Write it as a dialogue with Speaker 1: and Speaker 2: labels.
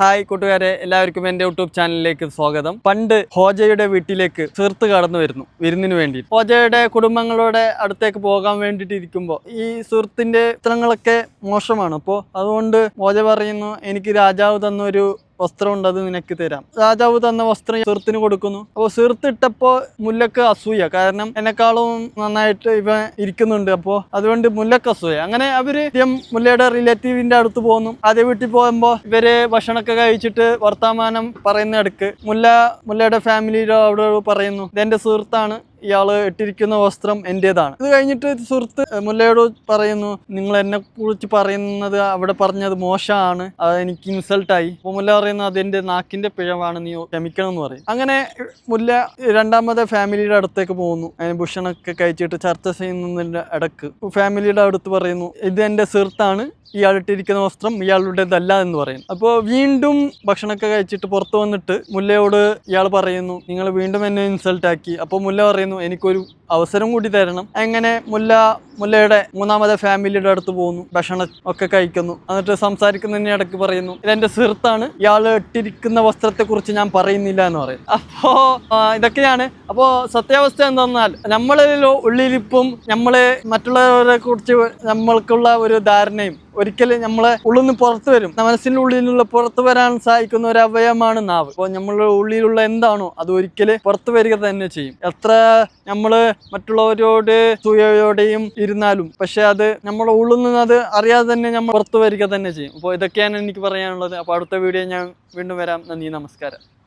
Speaker 1: Hi കൂട്ടുകാരെ എല്ലാവർക്കും എന്റെ യൂട്യൂബ് ചാനലിലേക്ക് സ്വാഗതം. പണ്ട് ഹോജയുടെ വീട്ടിലേക്ക് സുഹൃത്ത് കടന്നു വരുന്നു വിരുന്നിന് വേണ്ടി ഹോജയുടെ കുടുംബങ്ങളുടെ അടുത്തേക്ക് പോകാൻ വേണ്ടിയിട്ട് ഇരിക്കുമ്പോൾ ഈ സുഹൃത്തിന്റെ ചിത്രങ്ങളൊക്കെ മോശമാണ്. അപ്പോൾ അതുകൊണ്ട് ഹോജ പറയുന്നു എനിക്ക് രാജാവ് തന്നൊരു വസ്ത്രമുണ്ട് അത് നിനക്ക് തരാം. രാജാവ് തന്ന വസ്ത്രം സുഹൃത്തിന് കൊടുക്കുന്നു. അപ്പോൾ സുഹൃത്ത് ഇട്ടപ്പോൾ മുല്ലക്ക് അസൂയ. കാരണം എന്നെക്കാളും നന്നായിട്ട് ഇവ ഇരിക്കുന്നുണ്ട്. അപ്പോൾ അതുകൊണ്ട് മുല്ലക്ക് അസൂയ. അങ്ങനെ അവർ മുല്ലയുടെ റിലേറ്റീവിന്റെ അടുത്ത് പോകുന്നു അതേ വീട്ടിൽ പോകുമ്പോൾ ഇവർ ഭക്ഷണമൊക്കെ കഴിച്ചിട്ട് വർത്തമാനം പറയുന്ന ഇടയ്ക്ക് മുല്ല മുല്ലയുടെ ഫാമിലിയുടെ അവിടെ പറയുന്നു. ഇതെന്റെ സുഹൃത്താണ്. ഇയാൾ ഇട്ടിരിക്കുന്ന വസ്ത്രം എന്റേതാണ്. ഇത് കഴിഞ്ഞിട്ട് സുഹൃത്ത് മുല്ലയോട് പറയുന്നു നിങ്ങൾ എന്നെ കുറിച്ച് പറയുന്നത് അവിടെ പറഞ്ഞത് മോശമാണ്. അത് എനിക്ക് ഇൻസൾട്ടായി അപ്പോൾ മുല്ല പറയുന്നു അതെന്റെ നാക്കിന്റെ പിഴവാണ് നീ ക്ഷമിക്കണം എന്ന് പറയും. അങ്ങനെ മുല്ല രണ്ടാമത്തെ ഫാമിലിയുടെ അടുത്തേക്ക് പോകുന്നു. അതിന് ഭക്ഷണമൊക്കെ കഴിച്ചിട്ട് ചർച്ച ചെയ്യുന്നതിന്റെ ഇടയ്ക്ക്. ഫാമിലിയുടെ അടുത്ത് പറയുന്നു ഇത് എന്റെ സുഹൃത്താണ്. ഇയാൾ ഇട്ടിരിക്കുന്ന വസ്ത്രം ഇയാളുടേതല്ല എന്ന് പറയും. അപ്പോൾ വീണ്ടും ഭക്ഷണമൊക്കെ കഴിച്ചിട്ട് പുറത്ത് വന്നിട്ട് മുല്ലയോട് ഇയാൾ പറയുന്നു നിങ്ങൾ വീണ്ടും എന്നെ ഇൻസൾട്ട് ആക്കി. അപ്പോൾ മുല്ല പറയുന്നു എനിക്കൊരു അവസരം കൂടി തരണം. എങ്ങനെ മുല്ല മുല്ലയുടെ മൂന്നാമത്തെ ഫാമിലിയുടെ അടുത്ത് പോകുന്നു ഭക്ഷണം ഒക്കെ കഴിക്കുന്നു. എന്നിട്ട് സംസാരിക്കുന്നതിന് ഇടയ്ക്ക് പറയുന്നു ഇതെന്റെ സുഹൃത്താണ്. ഇയാൾ ഇട്ടിരിക്കുന്ന വസ്ത്രത്തെക്കുറിച്ച് ഞാൻ പറയുന്നില്ല എന്ന് പറയും. അപ്പോ ഇതൊക്കെയാണ്. അപ്പോ സത്യാവസ്ഥ എന്താണെന്നാൽ നമ്മളിൽ ഉള്ളിലിപ്പും നമ്മളെ മറ്റുള്ളവരെ കുറിച്ച് നമ്മൾക്കുള്ള ഒരു ധാരണയും ഒരിക്കലും നമ്മളെ ഉള്ളിൽ പുറത്തു വരും. മനസ്സിന്റെ ഉള്ളിലുള്ള പുറത്തു വരാൻ സഹായിക്കുന്ന ഒരു അവയവമാണ് നാവ്. അപ്പോൾ നമ്മളുടെ ഉള്ളിലുള്ള എന്താണോ അത് ഒരിക്കലും പുറത്തു വരിക തന്നെ ചെയ്യും. എത്ര നമ്മൾ മറ്റുള്ളവരോട് സൂയയോടെയും ഇരുന്നാലും. പക്ഷെ അത് നമ്മുടെ ഉള്ളിൽ നിന്ന് അത് അറിയാതെ തന്നെ നമ്മൾ പുറത്തു വരിക തന്നെ ചെയ്യും. അപ്പോൾ ഇതൊക്കെയാണ് എനിക്ക് പറയാനുള്ളത്. അപ്പോൾ അടുത്ത വീഡിയോ ഞാൻ വീണ്ടും വരാം. നന്ദി നമസ്കാരം.